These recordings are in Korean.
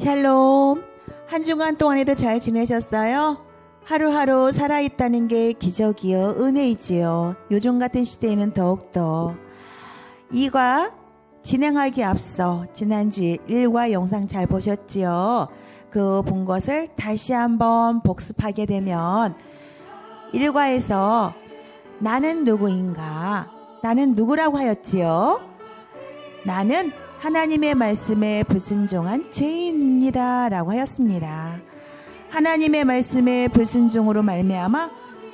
샬롬. 한 주간 동안에도 잘 지내셨어요? 하루하루 살아있다는 게 기적이요, 은혜이지요. 요즘 같은 시대에는 더욱더. 이과 진행하기 앞서 지난주 일과 영상 잘 보셨지요? 그 본 것을 다시 한번 복습하게 되면 일과에서 나는 누구인가? 나는 누구라고 하였지요? 나는 하나님의 말씀에 불순종한 죄인입니다. 라고 하였습니다. 하나님의 말씀에 불순종으로 말미암아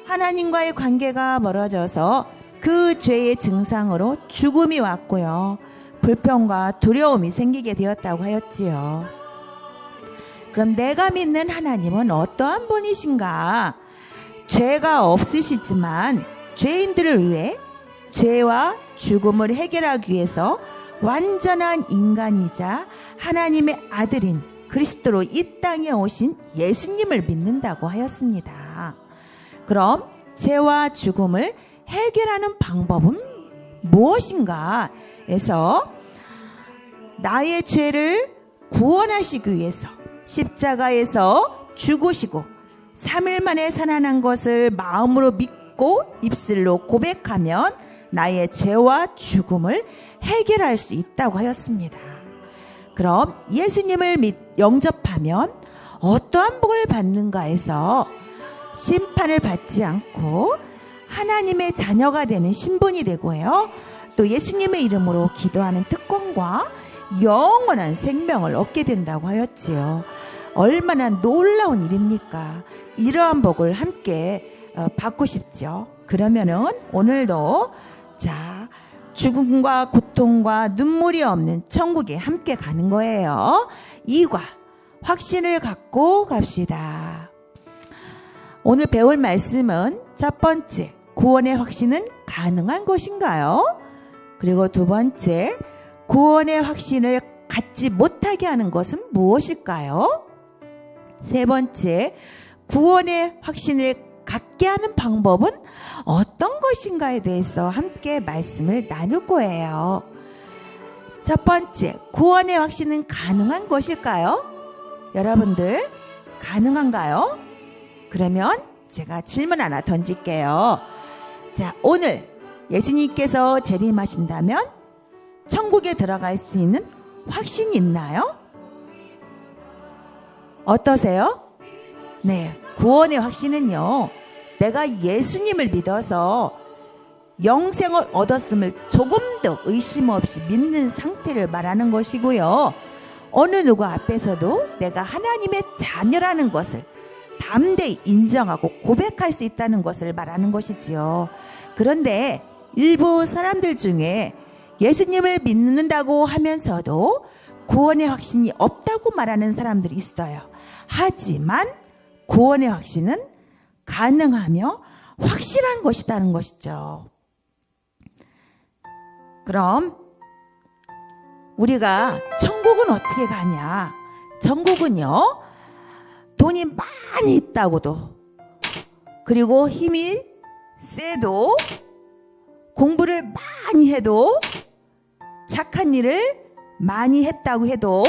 하나님과의 관계가 멀어져서 그 죄의 증상으로 죽음이 왔고요. 불평과 두려움이 생기게 되었다고 하였지요. 그럼 내가 믿는 하나님은 어떠한 분이신가? 죄가 없으시지만 죄인들을 위해 죄와 죽음을 해결하기 위해서 완전한 인간이자 하나님의 아들인 그리스도로 이 땅에 오신 예수님을 믿는다고 하였습니다. 그럼 죄와 죽음을 해결하는 방법은 무엇인가? 에서 나의 죄를 구원하시기 위해서 십자가에서 죽으시고 3일 만에 살아난 것을 마음으로 믿고 입술로 고백하면 나의 죄와 죽음을 해결할 수 있다고 하였습니다. 그럼 예수님을 믿, 영접하면 어떠한 복을 받는가 해서 심판을 받지 않고 하나님의 자녀가 되는 신분이 되고요. 또 예수님의 이름으로 기도하는 특권과 영원한 생명을 얻게 된다고 하였지요. 얼마나 놀라운 일입니까? 이러한 복을 함께 어, 받고 싶죠. 그러면은 오늘도 자 죽음과 고통과 눈물이 없는 천국에 함께 가는 거예요. 이과 확신을 갖고 갑시다. 오늘 배울 말씀은 첫 번째, 구원의 확신은 가능한 것인가요? 그리고 두 번째, 구원의 확신을 갖지 못하게 하는 것은 무엇일까요? 세 번째, 구원의 확신을 갖게 하는 방법은 어떤 것인가에 대해서 함께 말씀을 나눌 거예요. 첫 번째, 구원의 확신은 가능한 것일까요? 여러분들, 가능한가요? 그러면 제가 질문 하나 던질게요. 자, 오늘 예수님께서 재림하신다면 천국에 들어갈 수 있는 확신이 있나요? 어떠세요? 네, 구원의 확신은요, 내가 예수님을 믿어서 영생을 얻었음을 조금도 의심 없이 믿는 상태를 말하는 것이고요. 어느 누구 앞에서도 내가 하나님의 자녀라는 것을 담대히 인정하고 고백할 수 있다는 것을 말하는 것이지요. 그런데 일부 사람들 중에 예수님을 믿는다고 하면서도 구원의 확신이 없다고 말하는 사람들이 있어요. 하지만 구원의 확신은 가능하며 확실한 것이라는 것이죠. 그럼 우리가 천국은 어떻게 가냐? 천국은요, 돈이 많이 있다고도, 그리고 힘이 세도, 공부를 많이 해도, 착한 일을 많이 했다고 해도,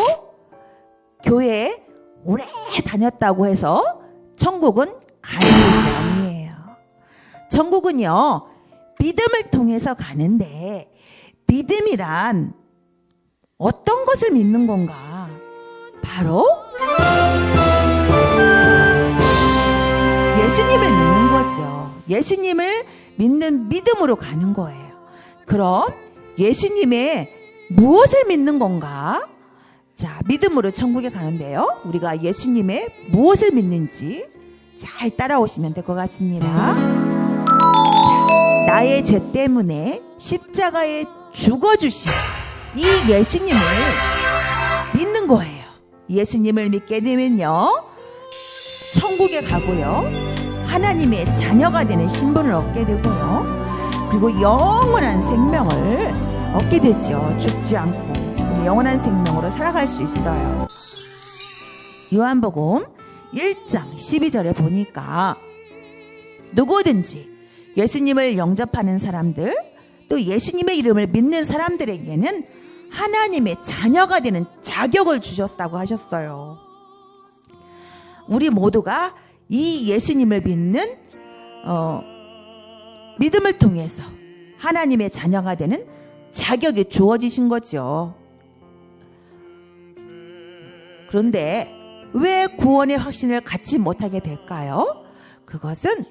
교회에 오래 다녔다고 해서 천국은 가는 곳이 아니에요. 천국은요, 믿음을 통해서 가는데, 믿음이란 어떤 것을 믿는 건가? 바로 예수님을 믿는 거죠. 예수님을 믿는 믿음으로 가는 거예요. 그럼 예수님의 무엇을 믿는 건가? 자, 믿음으로 천국에 가는데요. 우리가 예수님의 무엇을 믿는지 잘 따라오시면 될 것 같습니다. 자, 나의 죄 때문에 십자가에 죽어주신 이 예수님을 믿는 거예요. 예수님을 믿게 되면요. 천국에 가고요. 하나님의 자녀가 되는 신분을 얻게 되고요. 그리고 영원한 생명을 얻게 되죠. 죽지 않고. 영원한 생명으로 살아갈 수 있어요. 요한복음 1장 12절에 보니까 누구든지 예수님을 영접하는 사람들 또 예수님의 이름을 믿는 사람들에게는 하나님의 자녀가 되는 자격을 주셨다고 하셨어요. 우리 모두가 이 예수님을 믿는 어, 믿음을 통해서 하나님의 자녀가 되는 자격이 주어지신 거죠. 그런데 왜 구원의 확신을 갖지 못하게 될까요? 그것은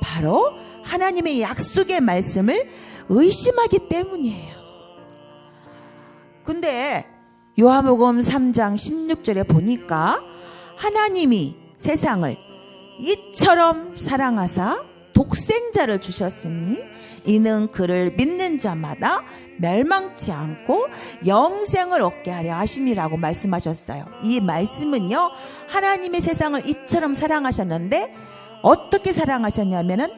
바로 하나님의 약속의 말씀을 의심하기 때문이에요. 근데 요한복음 3장 16절에 보니까 하나님이 세상을 이처럼 사랑하사 독생자를 주셨으니 이는 그를 믿는 자마다 멸망치 않고 영생을 얻게 하려 하심이라고 말씀하셨어요. 이 말씀은요, 하나님이 세상을 이처럼 사랑하셨는데 어떻게 사랑하셨냐면은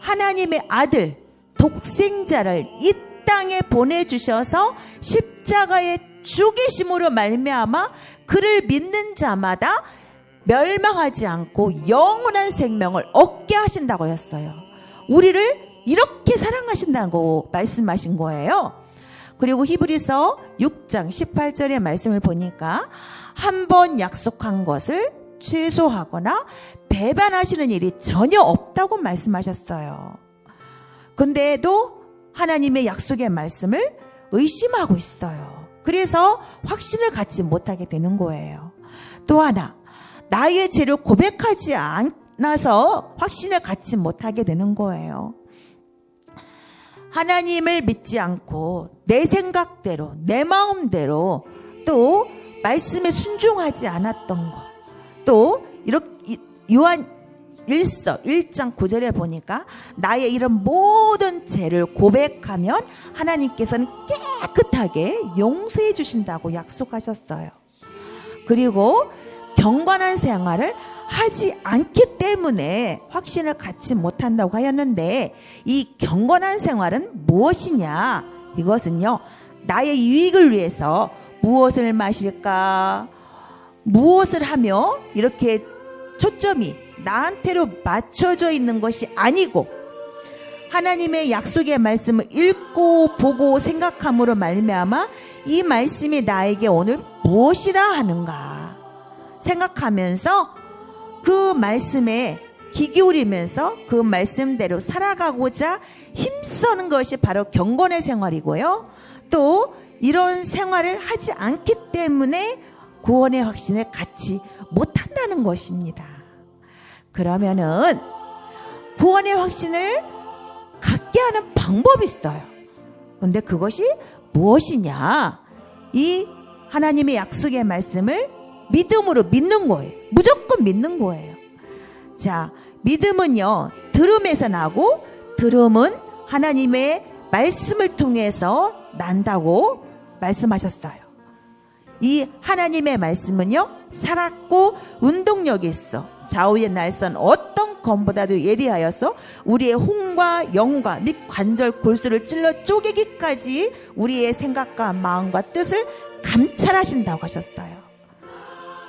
하나님의 아들 독생자를 이 땅에 보내주셔서 십자가에 죽이심으로 말미암아 그를 믿는 자마다 멸망하지 않고 영원한 생명을 얻게 하신다고 했어요. 우리를 이렇게 사랑하신다고 말씀하신 거예요. 그리고 히브리서 6장 18절의 말씀을 보니까 한 번 약속한 것을 취소하거나 배반하시는 일이 전혀 없다고 말씀하셨어요. 근데도 하나님의 약속의 말씀을 의심하고 있어요. 그래서 확신을 갖지 못하게 되는 거예요. 또 하나, 나의 죄를 고백하지 않아서 확신을 갖지 못하게 되는 거예요. 하나님을 믿지 않고 내 생각대로, 내 마음대로 또 말씀에 순종하지 않았던 것. 또 이렇게 요한 1서 1장 9절에 보니까 나의 이런 모든 죄를 고백하면 하나님께서는 깨끗하게 용서해 주신다고 약속하셨어요. 그리고 경건한 생활을 하지 않기 때문에 확신을 갖지 못한다고 하였는데 이 경건한 생활은 무엇이냐? 이것은요. 나의 유익을 위해서 무엇을 마실까? 무엇을 하며 이렇게 초점이 나한테로 맞춰져 있는 것이 아니고 하나님의 약속의 말씀을 읽고 보고 생각함으로 말미암아 이 말씀이 나에게 오늘 무엇이라 하는가 생각하면서 그 말씀에 귀 기울이면서 그 말씀대로 살아가고자 힘쓰는 것이 바로 경건의 생활이고요. 또 이런 생활을 하지 않기 때문에 구원의 확신을 갖지 못한다는 것입니다. 그러면은 구원의 확신을 갖게 하는 방법이 있어요. 근데 그것이 무엇이냐? 이 하나님의 약속의 말씀을 믿음으로 믿는 거예요. 무조건 믿는 거예요. 자, 믿음은요, 들음에서 나고, 들음은 하나님의 말씀을 통해서 난다고 말씀하셨어요. 이 하나님의 말씀은요, 살았고 운동력이 있어. 좌우의 날선 어떤 검보다도 예리하여서 우리의 홍과 영과 및 관절 골수를 찔러 쪼개기까지 우리의 생각과 마음과 뜻을 감찰하신다고 하셨어요.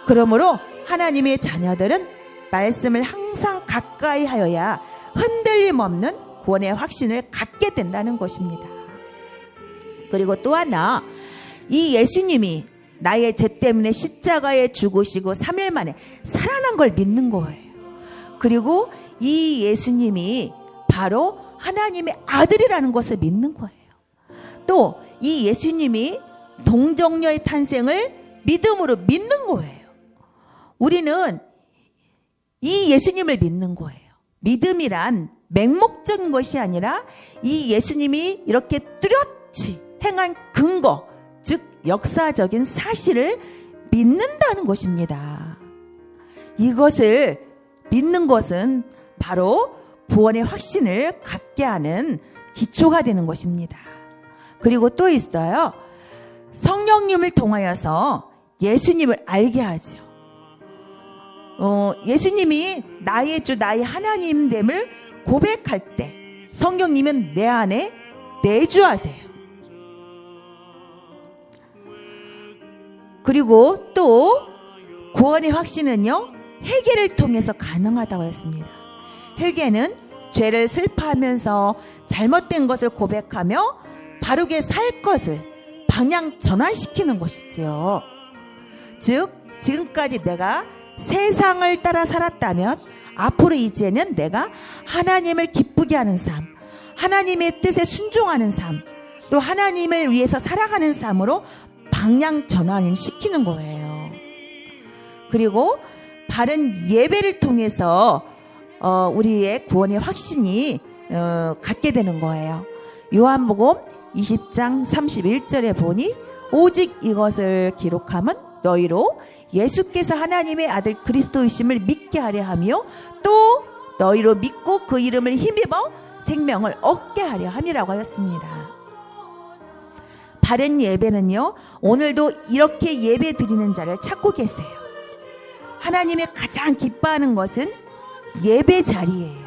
그러므로 하나님의 자녀들은 말씀을 항상 가까이 하여야 흔들림 없는 구원의 확신을 갖게 된다는 것입니다. 그리고 또 하나, 이 예수님이 나의 죄 때문에 십자가에 죽으시고 3일 만에 살아난 걸 믿는 거예요. 그리고 이 예수님이 바로 하나님의 아들이라는 것을 믿는 거예요. 또 이 예수님이 동정녀의 탄생을 믿음으로 믿는 거예요. 우리는 이 예수님을 믿는 거예요. 믿음이란 맹목적인 것이 아니라 이 예수님이 이렇게 뚜렷이 행한 근거, 즉 역사적인 사실을 믿는다는 것입니다. 이것을 믿는 것은 바로 구원의 확신을 갖게 하는 기초가 되는 것입니다. 그리고 또 있어요. 성령님을 통하여서 예수님을 알게 하죠. 어, 예수님이 나의 주, 나의 하나님됨을 고백할 때 성령님은 내 안에 내주하세요. 그리고 또 구원의 확신은요, 회개를 통해서 가능하다고 했습니다. 회개는 죄를 슬퍼하면서 잘못된 것을 고백하며 바르게 살 것을 방향 전환시키는 것이지요. 즉, 지금까지 내가 세상을 따라 살았다면 앞으로 이제는 내가 하나님을 기쁘게 하는 삶, 하나님의 뜻에 순종하는 삶, 또 하나님을 위해서 살아가는 삶으로 방향 전환을 시키는 거예요. 그리고 바른 예배를 통해서 어, 우리의 구원의 확신이 어, 갖게 되는 거예요. 요한복음 20장 31절에 보니 오직 이것을 기록함은 너희로 예수께서 하나님의 아들 그리스도이심을 믿게 하려 하며 또 너희로 믿고 그 이름을 힘입어 생명을 얻게 하려 함이라고 하였습니다. 바른 예배는요, 오늘도 이렇게 예배 드리는 자를 찾고 계세요. 하나님이 가장 기뻐하는 것은 예배 자리예요.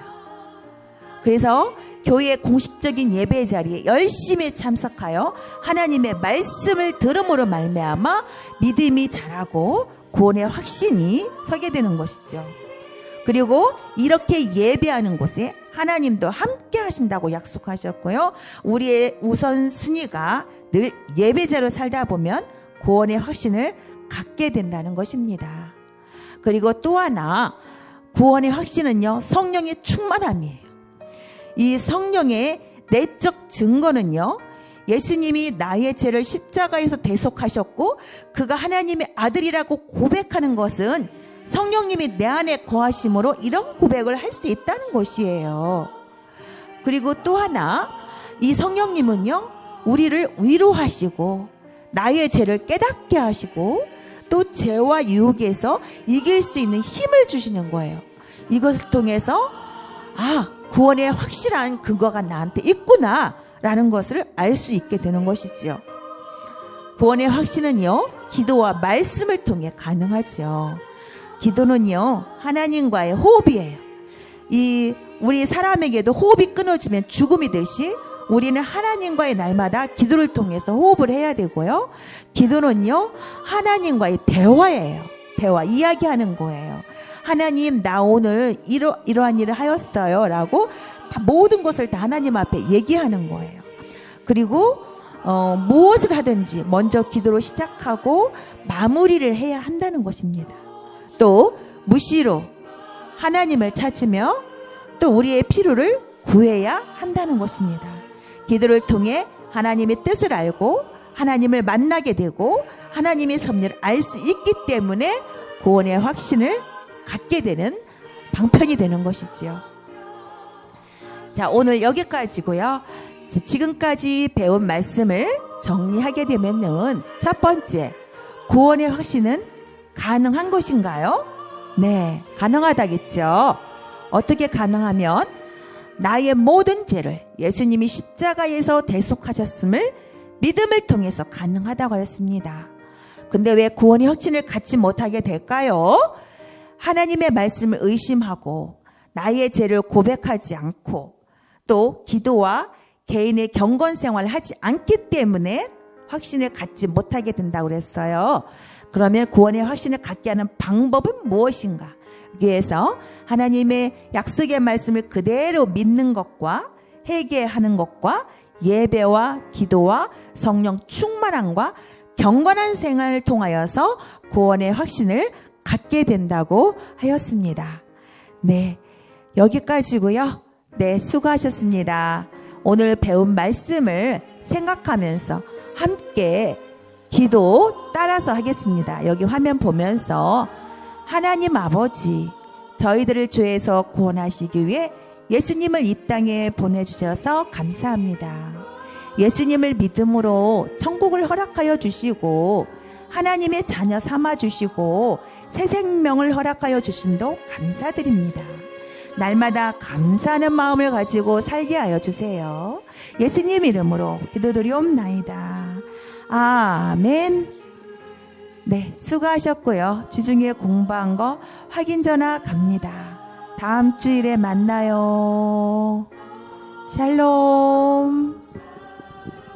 그래서 교회의 공식적인 예배 자리에 열심히 참석하여 하나님의 말씀을 들음으로 말미암아 믿음이 자라고 구원의 확신이 서게 되는 것이죠. 그리고 이렇게 예배하는 곳에 하나님도 함께 하신다고 약속하셨고요. 우리의 우선 순위가 늘 예배자로 살다 보면 구원의 확신을 갖게 된다는 것입니다. 그리고 또 하나 구원의 확신은요 성령의 충만함이에요. 이 성령의 내적 증거는요 예수님이 나의 죄를 십자가에서 대속하셨고 그가 하나님의 아들이라고 고백하는 것은 성령님이 내 안에 거하심으로 이런 고백을 할 수 있다는 것이에요. 그리고 또 하나 이 성령님은요 우리를 위로하시고 나의 죄를 깨닫게 하시고 또 죄와 유혹에서 이길 수 있는 힘을 주시는 거예요. 이것을 통해서 아 구원의 확실한 근거가 나한테 있구나 라는 것을 알 수 있게 되는 것이지요. 구원의 확신은요 기도와 말씀을 통해 가능하죠. 기도는요 하나님과의 호흡이에요. 이 우리 사람에게도 호흡이 끊어지면 죽음이 듯이 우리는 하나님과의 날마다 기도를 통해서 호흡을 해야 되고요. 기도는요, 하나님과의 대화예요. 대화, 이야기하는 거예요. 하나님, 나 오늘 이러, 이러한 일을 하였어요. 라고 다 모든 것을 다 하나님 앞에 얘기하는 거예요. 그리고, 어, 무엇을 하든지 먼저 기도로 시작하고 마무리를 해야 한다는 것입니다. 또, 무시로 하나님을 찾으며 또 우리의 필요를 구해야 한다는 것입니다. 기도를 통해 하나님의 뜻을 알고 하나님을 만나게 되고 하나님의 섭리를 알 수 있기 때문에 구원의 확신을 갖게 되는 방편이 되는 것이지요. 자, 오늘 여기까지고요. 자, 지금까지 배운 말씀을 정리하게 되면은 첫 번째, 구원의 확신은 가능한 것인가요? 네, 가능하다겠죠. 어떻게 가능하면 나의 모든 죄를 예수님이 십자가에서 대속하셨음을 믿음을 통해서 가능하다고 하였습니다. 근데 왜 구원의 확신을 갖지 못하게 될까요? 하나님의 말씀을 의심하고 나의 죄를 고백하지 않고 또 기도와 개인의 경건 생활을 하지 않기 때문에 확신을 갖지 못하게 된다고 그랬어요. 그러면 구원의 확신을 갖게 하는 방법은 무엇인가? 위해서 하나님의 약속의 말씀을 그대로 믿는 것과 회개하는 것과 예배와 기도와 성령 충만함과 경건한 생활을 통하여서 구원의 확신을 갖게 된다고 하였습니다. 네. 여기까지고요. 네, 수고하셨습니다. 오늘 배운 말씀을 생각하면서 함께 기도 따라서 하겠습니다. 여기 화면 보면서 하나님 아버지, 저희들을 죄에서 구원하시기 위해 예수님을 이 땅에 보내주셔서 감사합니다. 예수님을 믿음으로 천국을 허락하여 주시고 하나님의 자녀 삼아 주시고 새 생명을 허락하여 주신도 감사드립니다. 날마다 감사하는 마음을 가지고 살게 하여 주세요. 예수님 이름으로 기도드리옵나이다. 아멘. 네, 수고하셨고요. 주중에 공부한 거 확인 전화 갑니다. 다음 주일에 만나요. 샬롬.